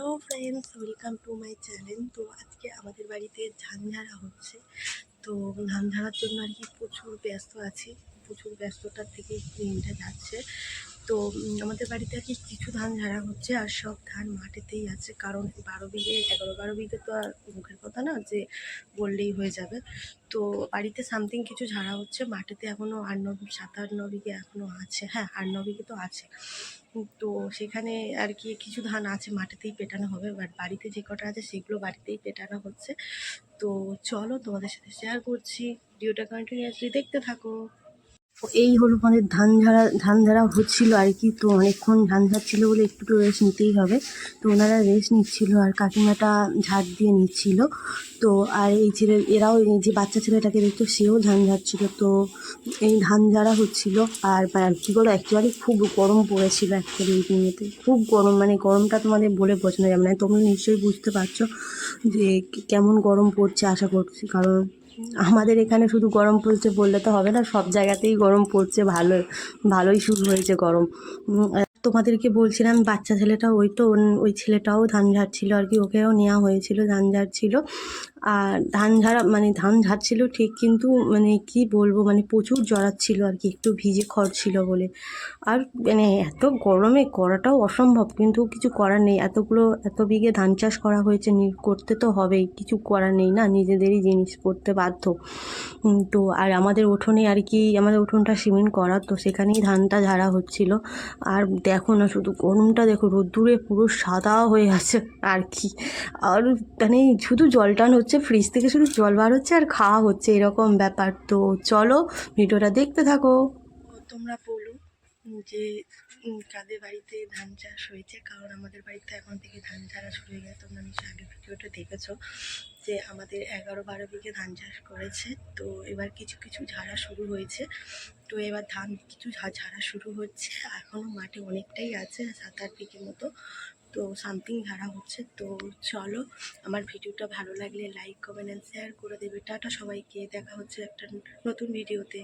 Hello friends welcome to my channel তো আজকে আমাদের বাড়িতে ধান ঝাড়া হচ্ছে। তো ধান ঝাড়ার জন্য আর কি প্রচুর ব্যস্ত আছি। প্রচুর ব্যস্ততার থেকে দিনটা যাচ্ছে। তো আমাদের বাড়িতে আর কি কিছু ধান ঝাড়া হচ্ছে আর সব ধান মাঠেতেই আছে। কারণ বারো বিঘে, এগারো, বারো বিঘে তো আর মুখের কথা না যে বললেই হয়ে যাবে। তো বাড়িতে সামথিং কিছু ঝাড়া হচ্ছে মাঠেতে এখনও আট ন, সাত, আট, ন বিঘে এখনও আছে। হ্যাঁ আট ন বিঘে তো আছে। তো সেখানে আর কি কিছু ধান আছে, মাটিতেই পেটানো হবে। বাট বাড়িতে যে কটা আছে সেগুলো বাড়িতেই পেটানো হচ্ছে। তো চলো তোমাদের সাথে শেয়ার করছি। ভিডিওটা কন্টিনিউয়াসলি দেখতে থাকো। এই হলো আমাদের ধান ঝাড়া ধান ঝাড়া হচ্ছিল আর কি। তো অনেকক্ষণ ধান ঝাড়ছিল বলে একটু তো রেস্ট নিতেই হবে। তো ওনারা রেস্ট নিচ্ছিল আর কাকিমাটা ঝাড় দিয়ে নিচ্ছিল। তো আর এই ছেলে, এরাও এই যে বাচ্চা ছেলেটাকে দেখতো সেও ধান ঝাড়ছিল তো এই ধান ঝাড়া হচ্ছিল আর আর কী বলো অ্যাকচুয়ালি খুব গরম পড়েছিল অ্যাকচুয়ালি এই দিনেতে। খুব গরম মানে গরমটা তোমাদের বলে বোঝানো যাবে না। তোমরা নিশ্চয়ই বুঝতে পারছ যে কেমন গরম পড়ছে আশা করছি। কারণ আমাদের এখানে শুধু গরম পড়ছে বললে তো হবে না, সব জায়গাতেই গরম পড়ছে, ভালো, ভালোই শুরু হয়েছে গরম। তোমাদেরকে বলছিলাম, বাচ্চা ছেলেটা ওই তো ওই ছেলেটাও ধান ঝাড়ছিল আর কি, ওকেও নেওয়া হয়েছিল ধান ঝাড়ছিল আর ধান ঝাড়া মানে ধান ঝাড়ছিল ঠিক, কিন্তু মানে কি বলব মানে প্রচুর জড়াচ্ছিল আর কি, একটু ভিজে খড় ছিল বলে। আর মানে এত গরমে করাটাও অসম্ভব, কিন্তু কিছু করার নেই, এতগুলো, এত বিঘে ধান চাষ করা হয়েছে করতে তো হবেই, কিছু করার নেই না, নিজেদেরই জিনিস করতে বাধ্য। তো আর আমাদের উঠোনে আর কি, আমাদের উঠোনটা সিমেন্ট করা, তো সেখানেই ধানটা ঝাড়া হচ্ছিল। আর দেখো না, শুধু গরমটা দেখো, রোদ্দুরে পুরো সাদা হয়ে আছে, আর কি। আর মানে শুধু জল টান হচ্ছে ফ্রিজ থেকে শুধু জল বার হচ্ছে আর খাওয়া হচ্ছে, এরকম ব্যাপার। তো চলো, ভিডিওটা দেখতে থাকো। তোমরা বলো যে কাদের বাড়িতে ধান চাষ হয়েছে? কারণ আমাদের বাড়িতে এখন থেকে ধান ঝাড়া শুরু হয়ে গেছে। তোমরা নিশ্চয়ই আগে ভিডিওটা দেখেছ যে, আমাদের এগারো বারো বিঘে ধান চাষ করেছে। তো এবার কিছু কিছু ঝাড়া শুরু হয়েছে। তো এবার ধান কিছু ঝাড়া শুরু হচ্ছে। এখনও মাঠে অনেকটাই আছে সাত আট বিঘে মতো। তো সামথিং ঝাড়া হচ্ছে। তো চলো, আমার ভিডিওটা ভালো লাগলে লাইক কমেন্ট অ্যান্ড শেয়ার করে দেবে। টাটা সবাইকে। দেখা হচ্ছে একটা নতুন ভিডিওতে